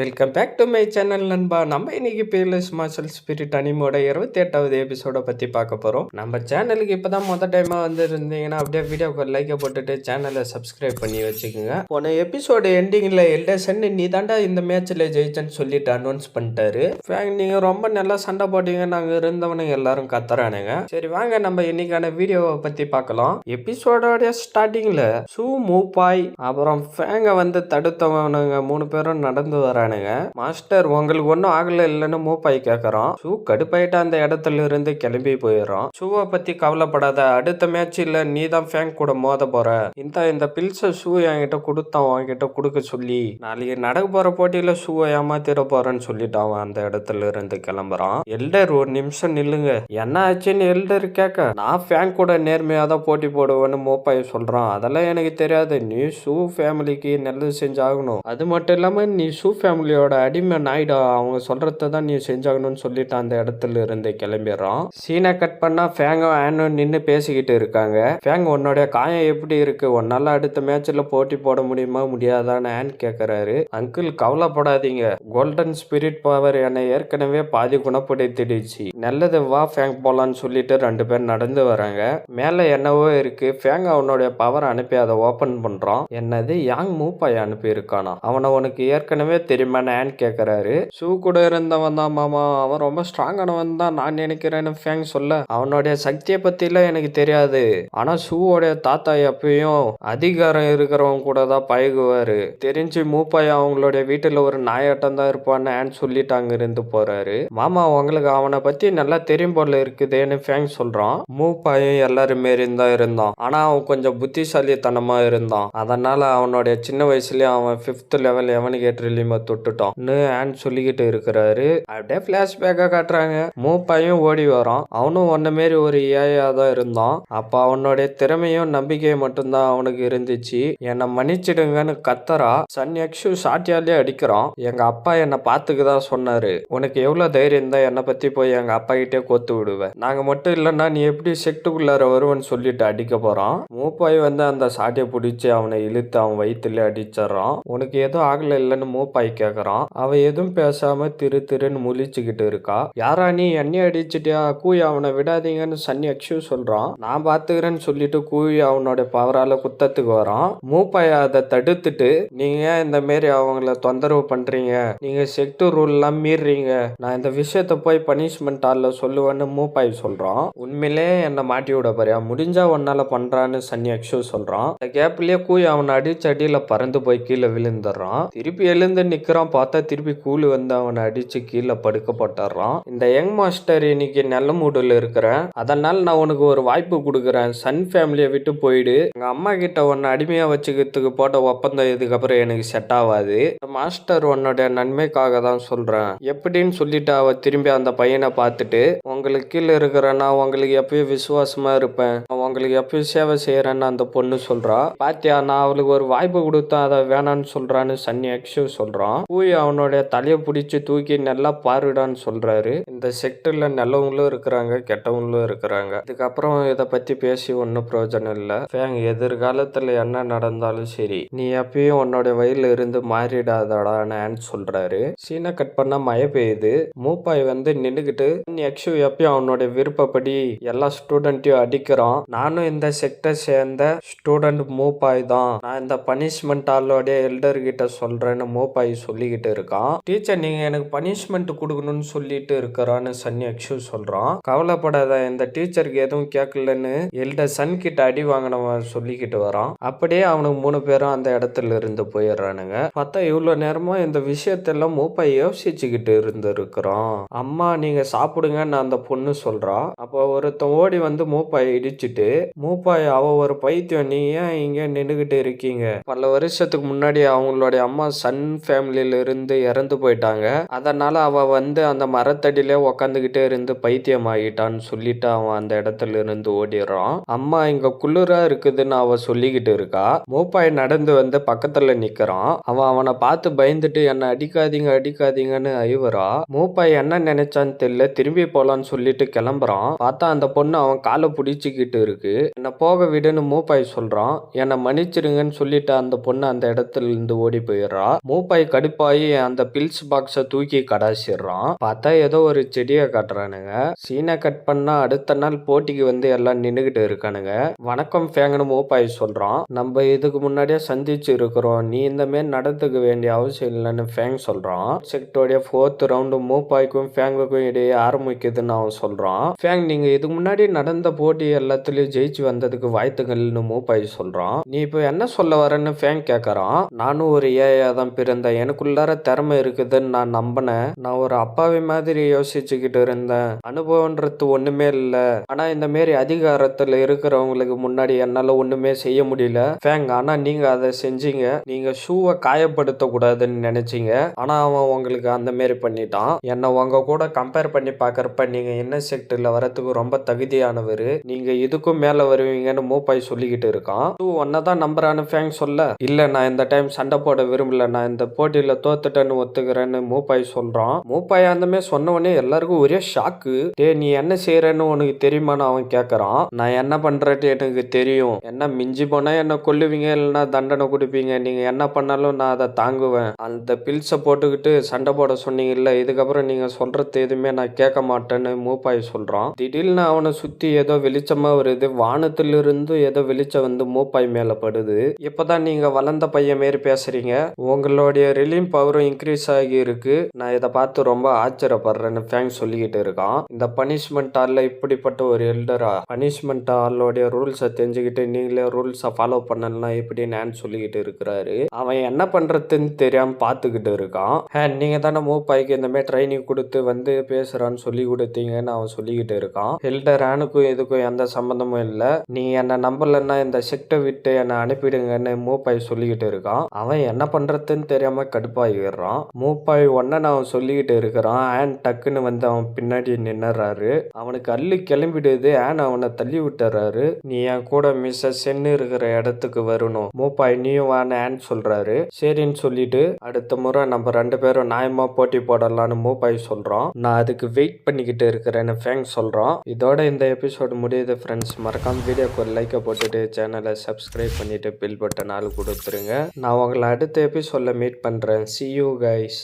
Welcome back to my channel நண்பா. நம்ம இன்னைக்கு பேர்லெஸ் மார்ஷல் ஸ்பிரிட் அனிமோட இருபத்தி எட்டாவது எபிசோட பற்றி பார்க்க போகிறோம் நம்ம சேனலுக்கு இப்பதான் மொதல் டைமாக வந்து இருந்தீங்கன்னா அப்படியே வீடியோக்கு லைக்கை போட்டுட்டு சேனலை சப்ஸ்கிரைப் பண்ணி வச்சுக்கோங்க. போன எபிசோடு எண்டிங்கில் எல்டசன் நீ தாண்டா இந்த மேட்ச்சில் ஜெயிச்சேன்னு சொல்லிட்டு அனௌன்ஸ் பண்ணிட்டாரு. நீங்கள் ரொம்ப நல்லா சண்டை போட்டீங்க. நாங்கள் இருந்தவனுங்க எல்லாரும் கத்துறானுங்க. சரி வாங்க நம்ம இன்னைக்கான வீடியோவை பற்றி பார்க்கலாம். எபிசோடோடைய ஸ்டார்டிங்கில் சூ மூப்பாய் அப்புறம் ஃபேங்கை வந்து தடுத்தவனுங்க மூணு பேரும் நடந்து வரானுங்க மாஸ்டர் உங்களுக்கு ஒன்றும் ஆகல இல்லைன்னு மூப்பாய் கேட்கறான் ஷூ கடுப்பாயிட்டு அந்த இடத்துல இருந்து கிளம்பி போயிடுறான். ஷூவை பத்தி கவலைப்படாத அடுத்த மேட்ச் நீ தான் ஃபேங்க் கூட மோத போற. இந்த இந்த பில்ஸை ஷூ என்கிட்ட கொடுத்தான் உன்கிட்ட கொடுக்க சொல்லி. நாளைக்கு நடக்க போற போட்டியில ஷூவை ஏமாத்திட போறேன்னு சொல்லிட்டான் அவன் அந்த இடத்துல இருந்து கிளம்புறான். எல்டர் ஒரு நிமிஷம் நில்லுங்க. என்ன ஆச்சுன்னு எல்டர் கேட்க நான் ஃபேன் கூட நேர்மையாக தான் போட்டி போடுவேன்னு மூப்பாய் சொல்றான். அதெல்லாம் எனக்கு தெரியாது. நீ ஷூ ஃபேமிலிக்கு நல்லது செஞ்சாகணும். அது மட்டும் இல்லாம நீ ஷூ ஃபேமிலியோட அடிமை நாயிடா அவங்க சொல்றத தான் நீ செஞ்சாகணும்னு சொல்லிட்டு அந்த இடத்துல இருந்து கிளம்பிடுறான். சீனை கட் பண்ணா ஃபேங்கும் ஆனும் நின்று பேசிக்கிட்டு இருக்காங்க. ஃபேங் உன்னோட காயம் எப்படி இருக்கு? உன்னால அடுத்த மேட்ச்ல போட்டி போட முடியுமா? முடியாதான்னு ஆன் கேக்குறாரு. அங்கிள் கவலைப்படாதீங்க. கோல்டன் ஸ்பிரிட் பவர் என்னை ஏற்கனவே பாதி குணப்படுத்திடுச்சு. நல்லது வா ஃபேங் போலான்னு சொல்லிட்டு ரெண்டு பேர் நடந்து வராங்க. மேல என்னவோ இருக்கு. ஃபேங் அவனுடைய பவர் அனுப்பி அதை ஓபன் பண்றான். என்னது யாங் மூப்பாய் அனுப்பி இருக்கானா அவனை உனக்கு ஏற்கனவே தெரியும். தெரியுமான்னு ஆன் கேக்குறாரு. ஷூ கூட இருந்தவன் தான் மாமா. அவன் ரொம்ப ஸ்ட்ராங்கானவன் தான் நான் நினைக்கிறேன்னு ஃபேங் சொல்ல. அவனுடைய சக்தியை பத்திலாம் எனக்கு தெரியாது. ஆனா ஷூவோடைய தாத்தா எப்பயும் அதிகாரம் இருக்கிறவங்க கூட தான் பழகுவாரு. தெரிஞ்சு மூப்பாய் அவங்களுடைய வீட்டுல ஒரு நாயாட்டம் தான் இருப்பான்னு ஆன் சொல்லிட்டு அங்கே இருந்து போறாரு. மாமா உங்களுக்கு அவனை பத்தி நல்லா தெரியும் போல இருக்குதேன்னு ஃபேங் சொல்றான். மூப்பாயும் எல்லாரும் மாரி தான் இருந்தான். ஆனா அவன் கொஞ்சம் புத்திசாலித்தனமா இருந்தான். அதனால அவனுடைய சின்ன வயசுலயே அவன் ஃபிஃப்த் லெவல் எவனுக்கு ஏற்றிலியுமே தொட்டுட்டோம்னு ஆன் சொல்லிக்கிட்டு இருக்கிறாரு. அப்படியே பிளாஷ்பேக்கா காட்டுறாங்க. மூப்பாயும் ஓடி வரான். அவனும் ஒன்ன மாரி ஒரு ஏயா தான் இருந்தான். அப்போ அவனுடைய திறமையும் நம்பிக்கையும் மட்டும்தான் அவனுக்கு இருந்துச்சு. என்னை மன்னிச்சிடுங்கன்னு கத்தரா சன் எக்ஷு சாட்டியாலே அடிக்கிறான். எங்க அப்பா என்னை பார்த்துக்குதான் சொன்னாரு. உனக்கு எவ்வளோ தைரியம் தான் என்னை பற்றி போய் எங்கள் அப்பா கிட்டே கோத்து விடுவேன் நாங்கள் மட்டும் இல்லைன்னா நீ எப்படி செக்டுக்குள்ளார வருவன்னு சொல்லிட்டு அடிக்க போகிறான் மூப்பாய் வந்து அந்த சாட்டியை பிடிச்சி அவனை இழுத்து அவன் வயிற்றுல அடிச்சிடறான். உனக்கு எதுவும் ஆகலை இல்லைன்னு மூப்பாய் கேக்குறான். அவ எதுவும் பேசாம திரு திருன்னு முழிச்சுக்கிட்டு இருக்கா. யாரா நீ? என்னை அடிச்சிட்டியா? கூய் அவனை விடாதீங்கன்னு சன்னி அக்ஷு சொல்றான். நான் பாத்துக்கிறேன்னு சொல்லிட்டு கூய் அவனோட பவரால குத்தத்துக்கு வரான். மூப்பாய் அதை தடுத்துட்டு நீங்க ஏன் இந்த மாரி அவங்கள தொந்தரவு பண்றீங்க? நீங்க செக்டு ரூல் எல்லாம் மீறுறீங்க நான் இந்த விஷயத்த போய் பனிஷ்மெண்ட் ஆள்ல சொல்லுவேன்னு மூப்பாய் சொல்றான். உண்மையிலே என்னை மாட்டி விட பாரியா முடிஞ்சா உன்னால பண்றான்னு சன்னி அக்ஷு சொல்றான். இந்த கேப்லயே கூய் அவனை அடிச்சு அடியில பறந்து போய் கீழே விழுந்துடுறான். திருப்பி எழுந்து நிக்கிறான் பார்த்தா திருப்பி கூலி வந்து அவனை அடிச்சு கீழே படுக்க போட்டுறான் இந்த யங் மாஸ்டர் இன்னைக்கு நல்ல மூடில் இருக்கிறேன். அதனால நான் உனக்கு ஒரு வாய்ப்பு கொடுக்குறேன். சன் ஃபேமிலியை விட்டு போயிடு. எங்க அம்மா கிட்ட உன்னை அடிமையா வச்சுக்கிறதுக்கு போட்ட ஒப்பந்தம் இதுக்கப்புறம் எனக்கு செட் ஆகாது. மாஸ்டர் உன்னோட நன்மைக்காக தான் சொல்றேன். எப்படின்னு சொல்லிட்டு அவ திரும்பி அந்த பையனை பார்த்துட்டு உங்களுக்கு கீழே இருக்கிற நான் உங்களுக்கு எப்பயும் விசுவாசமா இருப்பேன். உங்களுக்கு எப்பயும் சேவை செய்கிறேன்னு அந்த பொண்ணு சொல்றா. பாத்தியா நான் அவளுக்கு ஒரு வாய்ப்பு கொடுத்தா அதை வேணான்னு சொல்றான்னு சன்னி அக்ஷு சொல்றான். பூய் அவனுடைய தலையை பிடிச்சி தூக்கி நல்லா பாருடான்னு சொல்றாரு. இந்த செக்டர்ல நல்லவங்களும் இருக்கிறாங்க கெட்டவங்களும் இருக்கிறாங்க. இதுக்கப்புறம் இதை பத்தி பேசி ஒன்றும் பிரயோஜனம் இல்லை. ஃபேங் எதிர்காலத்துல என்ன நடந்தாலும் சரி நீ எப்பயும் உன்னோட வயலில் இருந்து மாறிடாதடான்னு ஆன் சொல்றாரு. சீனை கட் பண்ணா மழை பெய்யுது. மூப்பாய் வந்து நின்னுக்கிட்டு யக்ஷு எப்பயும் அவனோட விருப்பப்படி எல்லா ஸ்டூடெண்ட்டையும் அடிக்கிறான். நானும் இந்த செக்டர் சேர்ந்த ஸ்டூடெண்ட் மூப்பாய் தான். நான் இந்த பனிஷ்மெண்ட் ஆளோடைய எல்டர் கிட்ட சொல்றேன்னு மூப்பாய் சொல்லிக்கிட்டு இருக்கான். டீச்சர் நீங்க எனக்கு பனிஷ்மெண்ட் கொடுக்கணும்னு சொல்லிட்டு இருக்கிறான்னு சன்னி அக்ஷு சொல்றான். கவலைப்படாத இந்த டீச்சருக்கு எதுவும் கேட்கலன்னு எல்டர் சன் கிட்ட அடி வாங்கினவன் சொல்லிக்கிட்டு வரான். அப்படியே அவனுக்கு மூணு பேரும் அந்த இடத்துல இருந்து போயிடுறானுங்க. பார்த்தா இவ்வளவு நேரமா இந்த விஷயத்தெல்லாம் மூப்பாய் யோசிச்சுக்கிட்டு இருந்திருக்கிறான். அம்மா நீங்க சாப்பிடுங்கன்னு அந்த பொண்ணு சொல்றா. அப்போ ஒருத்தன் ஓடி வந்து மூப்பாய் இடிச்சிட்டு மூப்பாய் அவ ஒரு பைத்தியம். நீ ஏன் இங்க நின்னுகிட்டு இருக்கீங்க? பல வருஷத்துக்கு முன்னாடி அவங்களுடைய அம்மா சன் ஃபேமிலியில இருந்து இறந்து போயிட்டாங்க. அதனால அவ வந்து அந்த மரத்தடியில உக்காந்துகிட்டே இருந்து பைத்தியம் ஆகிட்டான்னு சொல்லிட்டு அவன் அந்த இடத்துல இருந்து ஓடிடுறான். அம்மா இங்க குளிரா இருக்குதுன்னு அவ சொல்லிக்கிட்டு இருக்கா. மூப்பாய் நடந்து வந்து பக்கத்துல நிக்கிறான். அவன் அவனை பார்த்து பயந்துட்டு என்ன அடிக்காதீங்க அடிக்காதீங்கன்னு ஐவரா மூப்பாய் என்ன நினைச்சான்னு தெரியல திரும்பி போலான்னு சொல்லிட்டு கிளம்புறான். பார்த்தா அந்த பொண்ணு அவன் காலை பிடிச்சிக்கிட்டு இருக்கு. இருக்கு. என்னை போக விடுன்னு மூப்பாய் சொல்றான். என்னை மன்னிச்சிருங்கன்னு சொல்லிட்டு அந்த பொண்ணு அந்த இடத்துல இருந்து ஓடி போயிடுறா. மூப்பாய் கடுப்பாயி அந்த பில்ஸ் பாக்ஸை தூக்கி கடாசிடுறான். பார்த்தா ஏதோ ஒரு செடியை காட்டுறானுங்க. சீனை கட் பண்ணா அடுத்த நாள் போட்டிக்கு வந்து எல்லாம் நின்னுகிட்டு இருக்கானுங்க. வணக்கம் ஃபேங்கன்னு மூப்பாய் சொல்றான். நம்ம இதுக்கு முன்னாடியே சந்திச்சு இருக்கிறோம். நீ இந்த மாரி நடந்துக்க வேண்டிய அவசியம் இல்லைன்னு ஃபேங் சொல்றான். செக்டோடைய ஃபோர்த் ரவுண்டு மூப்பாய்க்கும் ஃபேங்குக்கும் இடையே ஆரம்பிக்குதுன்னு அவன் சொல்றான். ஃபேங் நீங்க இதுக்கு முன்னாடி நடந்த போட்டி எல்லாத்துலயும் ஜெயிச்சு வந்ததுக்கு வாழ்த்துகள்னு மூப்பாய் சொல்றான். நீ இப்போ என்ன சொல்ல வரேன்னு ஃபேங் கேட்கறான் நானும் ஒரு ஏஐயா தான் பிறந்தேன். எனக்குள்ளார திறமை இருக்குதுன்னு நான் நம்பினேன். நான் ஒரு அப்பாவி மாதிரி யோசிச்சுக்கிட்டு இருந்தேன். அனுபவன்றது ஒண்ணுமே இல்ல. ஆனா இந்த மாரி அதிகாரத்துல இருக்கிறவங்களுக்கு முன்னாடி என்னால ஒண்ணுமே செய்ய முடியல. ஃபேங் ஆனா நீங்க அதை செஞ்சீங்க. நீங்க ஷூவை காயப்படுத்த கூடாதுன்னு நினைச்சீங்க. ஆனா அவன் உங்களுக்கு அந்த மாரி பண்ணிட்டான். என்ன உங்க கூட கம்பேர் பண்ணி பாக்குறப்ப நீங்க என்ன செக்டர்ல வரத்துக்கு ரொம்ப தகுதியானவர். நீங்க இதுக்கும் மேல வருவீங்கன்னு மூப்பாய் சொல்லிக்கிட்டு இருக்கான். ஷூ தான் நம்புறான்னு ஃபேங் சொல்ல இல்ல நான் இந்த டைம் சண்டை போட விரும்பல நான் இந்த போட்டியில தோத்துட்டேன்னு ஒத்துக்கிறேன்னு மூப்பாய் சொல்றான். மூப்பாய் அந்தமே மாதிரி சொன்ன உடனே எல்லாருக்கும் ஒரே ஷாக்கு டே நீ என்ன செய்கிறேன்னு உனக்கு தெரியுமான்னு அவன் கேட்குறான் நான் என்ன பண்றது எனக்கு தெரியும். என்ன மிஞ்சி போனால் என்ன கொல்லுவீங்க இல்லைன்னா தண்டனை கொடுப்பீங்க. நீங்க என்ன பண்ணாலும் நான் அதை தாங்குவேன். அந்த பில்ஸை போட்டுக்கிட்டு சண்டை போட சொன்னீங்கல்ல இதுக்கப்புறம் நீங்க சொல்றது எதுவுமே நான் கேட்க மாட்டேன்னு மூப்பாய் சொல்றான். திடீர்னு அவனை சுத்தி ஏதோ வெளிச்சமா வருது. வானத்திலிருந்து ஏதோ வெளிச்சம் வந்து மூப்பாய் மேல படுது. இப்பதான் நீங்க வளர்ந்த பையன் மாரி பேசுறீங்க. உங்களுடைய ரிலீம் பவரும் இன்க்ரீஸ் ஆகி இருக்கு. நான் இதை பார்த்து ரொம்ப ஆச்சரியப்படுறேன்னு ஃபேங் சொல்லிக்கிட்டு இருக்கான். இந்த பனிஷ்மெண்ட் ஆளில் இப்படிப்பட்ட ஒரு எல்டரா பனிஷ்மெண்ட் ஆளோடைய ரூல்ஸை தெரிஞ்சுக்கிட்டு நீங்களே ரூல்ஸை ஃபாலோ பண்ணலாம் எப்படி நான் சொல்லிக்கிட்டு இருக்கிறாரு. அவன் என்ன பண்றதுன்னு தெரியாம பார்த்துக்கிட்டு இருக்கான். ஹே நீங்க தானே மூப்பாய்க்கு இந்த மாதிரி ட்ரைனிங் கொடுத்து வந்து பேசுறான்னு சொல்லி கொடுத்தீங்கன்னு அவன் சொல்லிக்கிட்டு இருக்கான். எல்டர் ஆனுக்கும் இதுக்கும் எந்த சம்மந்தமும் இல்லை. நீ என்னை நம்பலன்னா இந்த ஷிஃப்ட்டை விட்டு என்னை அனுப்பிடுங்கன்னு மூப்பாய் சொல்லிக்கிட்டு இருக்கான். அவன் என்ன பண்ணுறதுன்னு தெரியாமல் கடுப்பாகிடுறான் மூப்பாய் ஒன்றை அவன் சொல்லிக்கிட்டு இருக்கிறான். ஆன் டக்குன்னு வந்து அவன் பின்னாடி நின்னுறாரு? அவனுக்கு அள்ளி கிளம்பிடுது. ஆன் அவனை தள்ளி விட்டுறாரு? நீ என் கூட மிஸ்ஸஸ் சென்னு இருக்கிற இடத்துக்கு வரணும். மூப்பாய் நீயும் வான்னு ஆன் சொல்கிறாரு சரின்னு சொல்லிட்டு அடுத்த முறை நம்ம ரெண்டு பேரும் நியாயமாக போட்டி போடலான்னு மூப்பாய் சொல்கிறோம் நான் அதுக்கு வெயிட் பண்ணிக்கிட்டு இருக்கிறேன்னு ஃபேங் சொல்கிறோம் இதோட இந்த எபிசோடு முடியுது ஃப்ரெண்ட்ஸ் மறக்காம வீடியோக்கு ஒரு லைக்கை போட்டுட்டு சேனலை சப்ஸ்கிரைப் பண்ணிட்டு பில் பட்டன் ஆள் கொடுத்துருங்க. நான் உங்களை அடுத்த எபிசோட்ல மீட் பண்றேன். C you guys